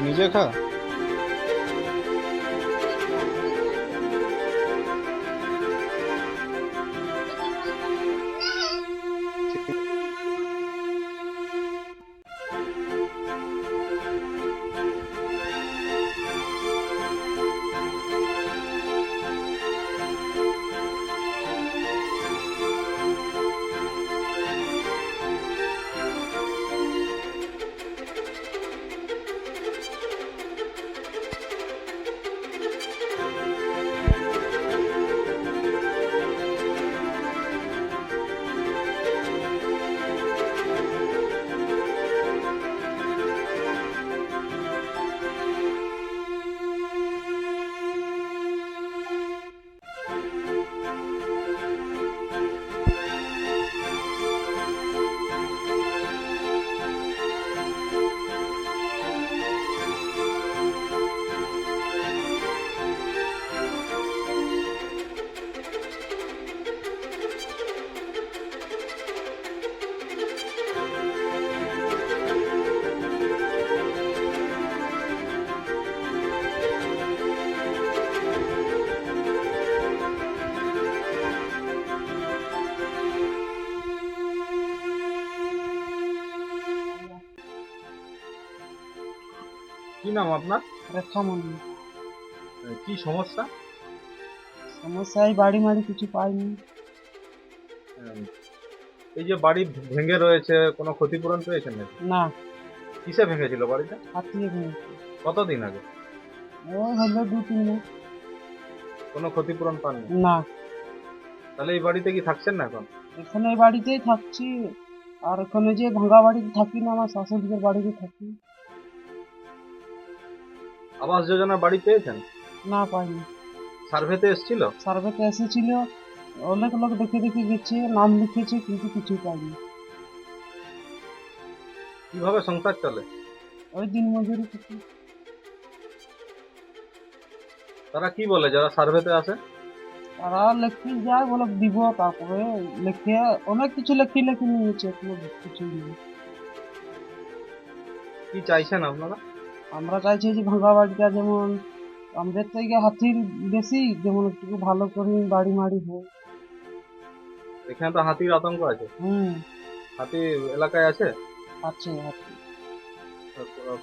你接着看。কি নাম আপনার? রেখা মন্দির কি সমস্যা? সমস্যায় বাড়ি মাড়ি কিছু পাইনি। এই যে বাড়ি ভেঙে রয়েছে কোনো ক্ষতিপূরণ পেয়েছেন নাকি? না। কিসে ভেঙেছিল বাড়িটা? হাতিয়ে ভেঙেছে। কতদিন আগে? ওই হলো দু তিন মাস কোনো ক্ষতিপূরণ পাননি? না। তাহলে এই বাড়িতে কি থাকছেন না এখন? এখানে এই বাড়িতেই থাকছি। আর এখানে যে ভাঙা বাড়িতে থাকি না আমার শাশুড়িদের বাড়িতে থাকি। আবাস যোজনা বাড়ি পেয়েছেন? না পাইনি। সার্ভেতে এসেছিল? সার্ভেতে এসেছিল। অনেক লোক দেখে দেখে গেছে নাম লিখেছে কিন্তু কিছু পাইনি। কীভাবে সংসার চলে? ওই দিন মজুরি কিছু তারা কি বলে যারা সার্ভেতে আসে? তারা লেখি যায় বলে দিব তারপরে লেখে অনেক কিছু লেখি লেখি নিয়েছে কোনো কিছু নেই। কি চাইছেন আপনারা? আমরা চাইছি যে ভাঙা বাড়িটা যেমন আমাদের থেকে হাতির বেশি যেমন একটু ভালো করে বাড়ি মাড়ি হয় এখানে তো হাতির আতঙ্ক আছে। হুম। হাতি এলাকায় আছে? আছে হাতি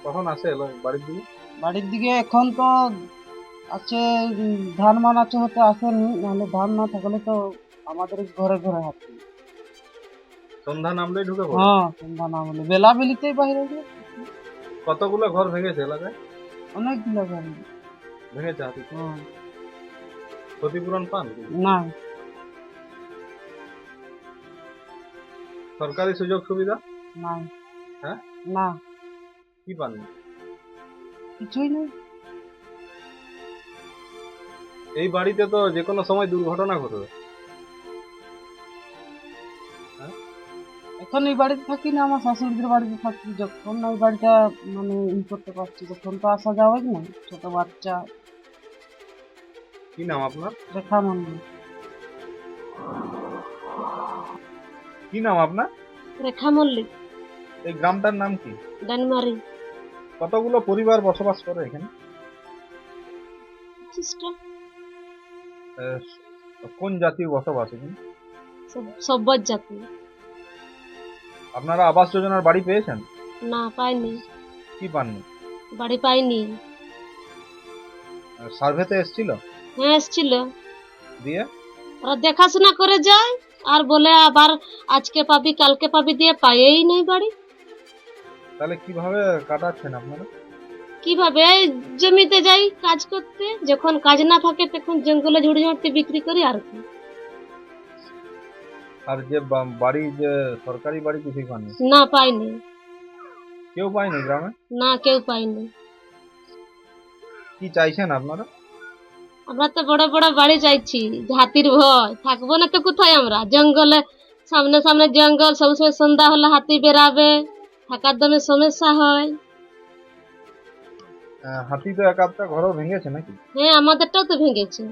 কখন আসে বাড়ির দিকে? বাড়ির দিকে এখন তো আছে ধান মান আছে হতে আসেনি নাহলে ধান না থাকলে তো আমাদের ঘরে ঘরে হাতি। সন্ধ্যা নামলেই ঢুকে হ্যাঁ সন্ধ্যা না হলে বেলা বেলিতেই বাইরে যায় কতগুলো ঘর ভেঙেছে এলাকায়? অনেকগুলো ঘরে ভেঙেছে। হাতি হ্যাঁ। ক্ষতিপূরণ পান? না। সরকারি সুযোগ সুবিধা? না। হ্যাঁ? না। কি পাননি কিছুই নেই। এই বাড়িতে তো যে কোনো সময় দুর্ঘটনা ঘটবে। এখন এই বাড়িতে থাকি না আমার শাশুড়িদের বাড়িতে থাকি যখন এই বাড়িটা মানে ই করতে পারছি তখন তো আসা যাওয়া না ছোট বাচ্চা। কি নাম আপনার? রেখা মন্দির কি নাম আপনার? রেখা মল্লিক এই গ্রামটার নাম কি? ডানমারি। কতগুলো পরিবার বসবাস করে এখানে? কোন জাতির বসবাস এখানে? সব- সব্বর জাতি। আপনারা আবাস যোজনার বাড়ি পেয়েছেন? না পাইনি। কি পাননি? বাড়ি পাইনি। সার্ভেতে এসেছিল? হ্যাঁ এসছিল। দিয়ে? ওরা দেখাশোনা করে যায় আর বলে আবার আজকে পাবি কালকে পাবি দিয়ে পাইয়েই নেই বাড়ি। তাহলে কীভাবে কাটাচ্ছেন আপনারা? কীভাবে? জমিতে যাই কাজ করতে যখন কাজ না থাকে তখন জঙ্গলে ঝুড়ি ঝাড়তে বিক্রি করি আর কি। আর যে বাড়ি যে সরকারি বাড়ি কিছুই পাননি? না পাইনি। কেউ পায়নি গ্রামে? না কেউ পাইনি কি চাইছেন আপনারা? আমরা তো বড় বড় বাড়ি চাইছি হাতির ভয়। থাকব না তো কোথায় আমরা? জঙ্গলে সামনে সামনে জঙ্গল সবসময় সন্ধ্যা হলে হাতি বেরাবে থাকার দমে সমস্যা হয়। আহ, হাতি তো এক আধটা ঘরও ভেঙেছে নাকি? হ্যাঁ আমাদেরটাও তো ভেঙেছে।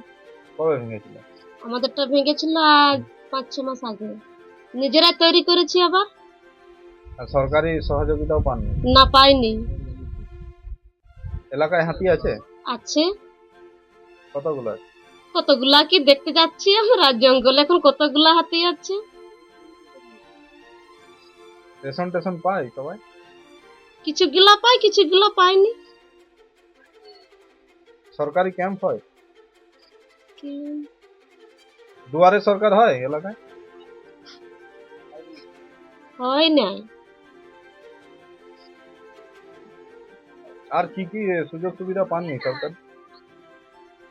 কবে ভেঙেছিল? আমাদেরটা ভেঙেছিল আজ। পাঁচ ছ মাস আগে। নিজেরাই তৈরি করেছি আবার। আর সরকারি সহযোগিতাও পাননি? না পাইনি। এলাকায় হাতি আছে? আছে। কতগুলো? কতগুলা কি দেখতে যাচ্ছি আমরা? জঙ্গলে এখন কতগুলা হাতি আছে? রেশন টেশন পায় সবাই? কিছু গুলা পাই কিছু গুলা পাইনি সরকারি ক্যাম্প হয়? কি- দুয়ারে সরকার হয় এলাকায়? হয় না। আর কি কি সুযোগ সুবিধা পাননি সরকার?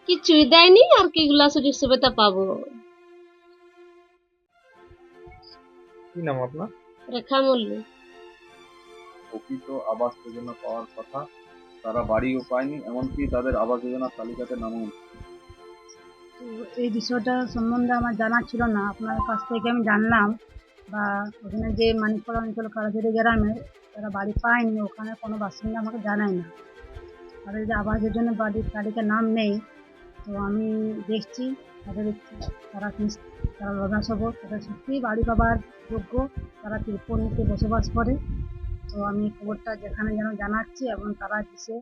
কিছুই দেয়নি আর কি গুলা সুযোগ সুবিধা পাবো। কি নাম আপনার? রেখা মূল্য প্রকৃত আবাস যোজনা পাওয়ার কথা তারা বাড়িও পায়নি এমনকি তাদের আবাস যোজনার তালিকাতে নামও নেই। তো এই বিষয়টা সম্বন্ধে আমার জানা ছিল না। আপনার কাছ থেকে আমি জানলাম বা ওখানে যে মানিকপাড়া অঞ্চল কারাঝুরি গ্রামে তারা বাড়ি পায়নি, ওখানে কোনো বাসিন্দা আমাকে জানায় না। তাদের যে আবাস যোজনা বাড়ির তালিকা নাম নেই, তো আমি দেখছি তাদের তারা তারা লদাসব তাদের সত্যিই বাড়ি পাবার যোগ্য, তারা তিরপন্নিতে বসবাস করে। তো আমি খবরটা যেখানে যেন জানাচ্ছি এবং তারা কিসে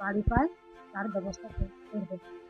বাড়ি পায়, তার ব্যবস্থা কর- করবে।